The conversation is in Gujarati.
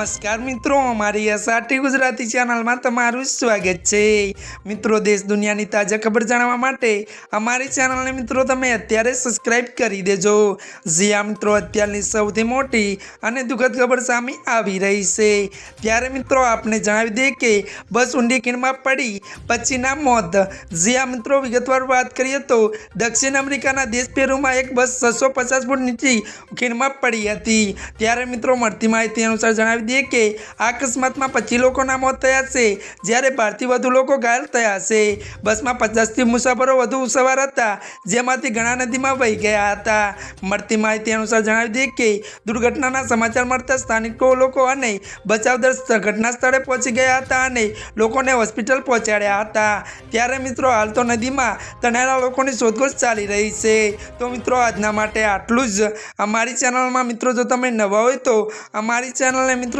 નમસ્કાર મિત્રો, અમારી એસઆરટી ગુજરાતી ચેનલમાં તમારું સ્વાગત છે. મિત્રો, દેશ દુનિયાની તાજા ખબર જાણવા માટે અમારી ચેનલને મિત્રો તમે અત્યારે સબસ્ક્રાઈબ કરી દેજો. જ્યાં મિત્રો, અત્યારની સૌથી મોટી અને દુઃખદ ખબર સામે આવી રહી છે. ત્યારે મિત્રો, આપને જણાવી દઈએ કે બસ ઊંડી ખીણમાં પડી પછીના મોત. જ્યાં મિત્રો, વિગતવાર વાત કરીએ તો દક્ષિણ અમેરિકાના દેશ પેરુમાં એક બસ છસો પચાસ ફૂટ નીચી ખીણમાં પડી હતી. ત્યારે મિત્રો મળતી માહિતી અનુસાર જણાવી દઈએ કે આ અકસ્માતમાં પચીસ લોકોના મોત થયા છે. જ્યારે બારથી વધુ લોકો ઘાયલ થયા છે. બસમાં પચાસથી મુસાફરો વધુ સવાર હતા, જેમાંથી ઘણા નદીમાં વહી ગયા હતા. મળતી માહિતી અનુસાર જણાવી દઈએ કે દુર્ઘટનાના સમાચાર મળતા સ્થાનિકો લોકો અને બચાવ દળ ઘટના સ્થળે પહોંચી ગયા હતા અને લોકોને હોસ્પિટલ પહોંચાડ્યા હતા. ત્યારે મિત્રો હાલ તો નદીમાં તણાયેલા લોકોની શોધખોળ ચાલી રહી છે. તો મિત્રો આજના માટે આટલું જ. અમારી ચેનલમાં મિત્રો જો તમે નવા હોય તો અમારી ચેનલને મિત્રો